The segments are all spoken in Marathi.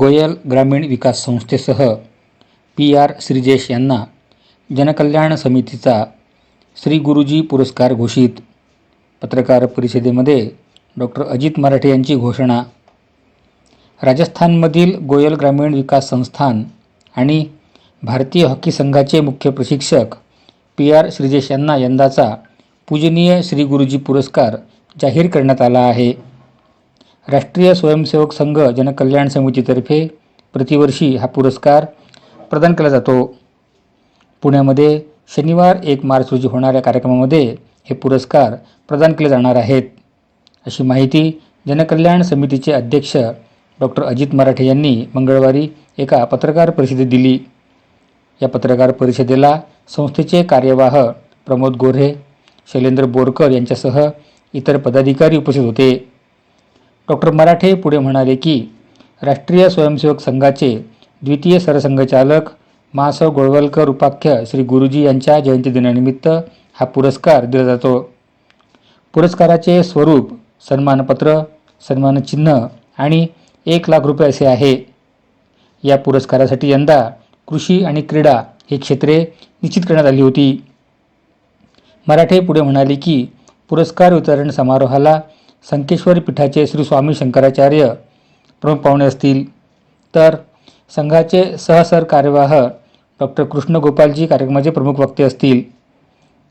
गोयल ग्रामीण विकास संस्थेसह पी आर श्रीजेश यांना जनकल्याण समितीचा श्री गुरुजी पुरस्कार घोषित. पत्रकार परिषदेमध्ये डॉक्टर अजित मराठे यांची घोषणा. राजस्थानमधील गोयल ग्रामीण विकास संस्थान आणि भारतीय हॉकी संघाचे मुख्य प्रशिक्षक पी आर श्रीजेश यांना यंदाचा पूजनीय श्री गुरुजी पुरस्कार जाहीर करण्यात आला आहे. राष्ट्रीय स्वयंसेवक संघ जनकल्याण समितीतर्फे प्रतिवर्षी हा पुरस्कार प्रदान केला जातो. पुण्यामध्ये शनिवार एक मार्च रोजी होणाऱ्या कार्यक्रमामध्ये हे पुरस्कार प्रदान केले जाणार आहेत. अशी माहिती जनकल्याण समितीचे अध्यक्ष डॉक्टर अजित मराठे यांनी मंगळवारी एका पत्रकार परिषदेत दिली. या पत्रकार परिषदेला संस्थेचे कार्यवाह प्रमोद गोऱ्हे शैलेंद्र बोरकर यांच्यासह इतर पदाधिकारी उपस्थित होते. डॉक्टर मराठे पुढे म्हणाले की राष्ट्रीय स्वयंसेवक संघाचे द्वितीय सरसंघचालक मासव गोळवलकर उपाख्य श्री गुरुजी यांच्या जयंती दिनानिमित्त हा पुरस्कार दिला जातो. पुरस्काराचे स्वरूप सन्मानपत्र सन्मानचिन्ह आणि एक लाख रुपये असे आहे. या पुरस्कारासाठी यंदा कृषी आणि क्रीडा ही क्षेत्रे निश्चित करण्यात आली होती. मराठे पुढे म्हणाले की पुरस्कार वितरण समारोहाला संकेश्वरी पीठाचे श्री स्वामी शंकराचार्य प्रमुख पाहुणे असतील. तर संघाचे सहसर कार्यवाह डॉक्टर कृष्ण गोपालजी कार्यक्रमाचे प्रमुख वक्ते असतील.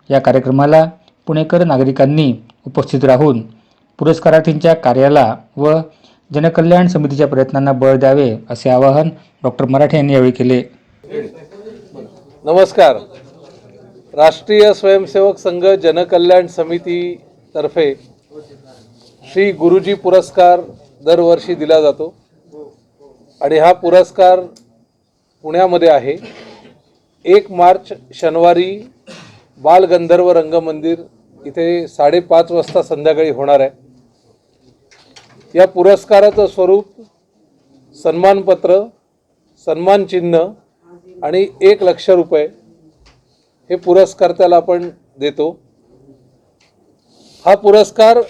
या कार्यक्रमाला पुणेकर नागरिकांनी उपस्थित राहून पुरस्कारार्थींच्या कार्याला व जनकल्याण समितीच्या प्रयत्नांना बळ द्यावे असे आवाहन डॉक्टर मराठे यांनी यावेळी केले. नमस्कार. राष्ट्रीय स्वयंसेवक संघ जनकल्याण समितीतर्फे श्री गुरुजी पुरस्कार दरवर्षी दिला जातो. आणि हा पुरस्कार पुण्यामध्ये आहे. एक मार्च शनिवारी बालगंधर्व रंगमंदिर इथे साडेपाच वाजता संध्याकाळी होणार आहे. या पुरस्काराचं स्वरूप सन्मानपत्र सन्मानचिन्ह आणि एक लक्ष रुपये हे पुरस्कर्त्याला आपण देतो. हा पुरस्कार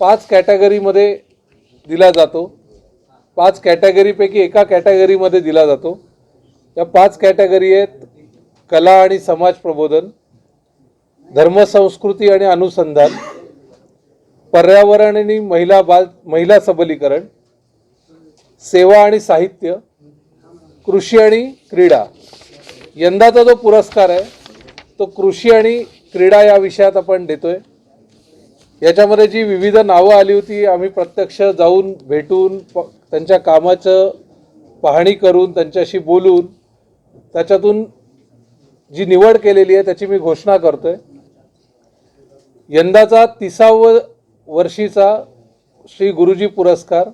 पाच कॅटेगरीमध्ये दिला जातो. पाच कॅटेगरीपैकी एका कॅटेगरीमध्ये दिला जातो. या पाच कॅटेगरी आहेत कला आणि समाज प्रबोधन धर्मसंस्कृती आणि अनुसंधान पर्यावरण आणि महिला बाल महिला सबलीकरण सेवा आणि साहित्य कृषी आणि क्रीडा. यंदाचा जो पुरस्कार आहे तो कृषी आणि क्रीडा या विषयात आपण देतोय. याच्यामध्ये जी विविध नावं आली होती आम्ही प्रत्यक्ष जाऊन भेटून प त्यांच्या कामाचं पाहणी करून त्यांच्याशी बोलून त्याच्यातून जी निवड केलेली आहे त्याची मी घोषणा करतो आहे यंदाचा तिसाव वर्षीचा श्री गुरुजी पुरस्कार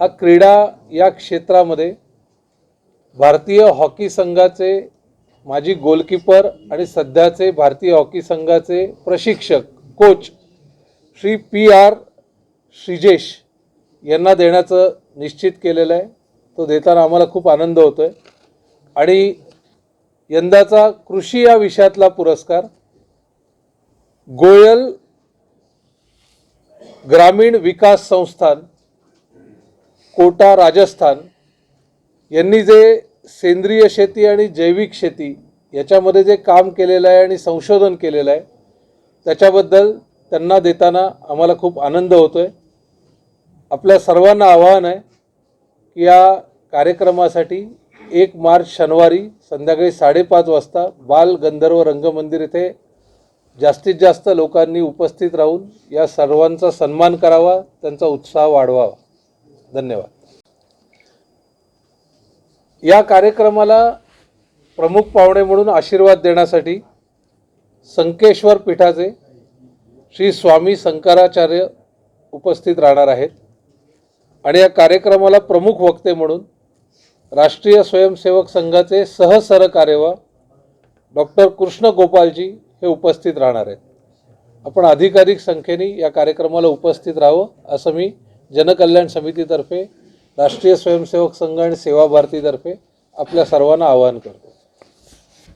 हा क्रीडा या क्षेत्रामध्ये भारतीय हॉकी संघाचे माजी गोलकीपर आणि सध्याचे भारतीय हॉकी संघाचे प्रशिक्षक coach Shri P R Sreejesh यांना देण्याचं निश्चित केलेलं आहे. तो देताना आम्हाला खूप आनंद होतो आहे आणि यंदाचा कृषी या विषयातला पुरस्कार गोयल ग्रामीण विकास संस्थान कोटा राजस्थान यांनी जे सेंद्रिय शेती आणि जैविक शेती याच्यामध्ये जे काम केलेलं आहे आणि संशोधन केलेलं आहे त्याच्याबद्दल त्यांना देताना आम्हाला खूप आनंद होतो आहे आपल्या सर्वांना आवाहन आहे की या कार्यक्रमासाठी एक मार्च शनिवारी संध्याकाळी साडेपाच वाजता बाल गंधर्व रंगमंदिर इथे जास्तीत जास्त लोकांनी उपस्थित राहून या सर्वांचा सन्मान करावा त्यांचा उत्साह वाढवावा. धन्यवाद. या कार्यक्रमाला प्रमुख पाहुणे म्हणून आशीर्वाद देण्यासाठी संकेश्वर पीठाचे श्री स्वामी शंकराचार्य उपस्थित राहणार आहेत. आणि या कार्यक्रमाला प्रमुख वक्ते म्हणून राष्ट्रीय स्वयंसेवक संघाचे सहसरकार्यवा डॉक्टर कृष्ण गोपालजी हे उपस्थित राहणार आहेत. आपण अधिकाधिक संख्येने या कार्यक्रमाला उपस्थित राहावं असं मी जनकल्याण समितीतर्फे राष्ट्रीय स्वयंसेवक संघ आणि सेवा भारतीतर्फे आपल्या सर्वांना आवाहन करतो.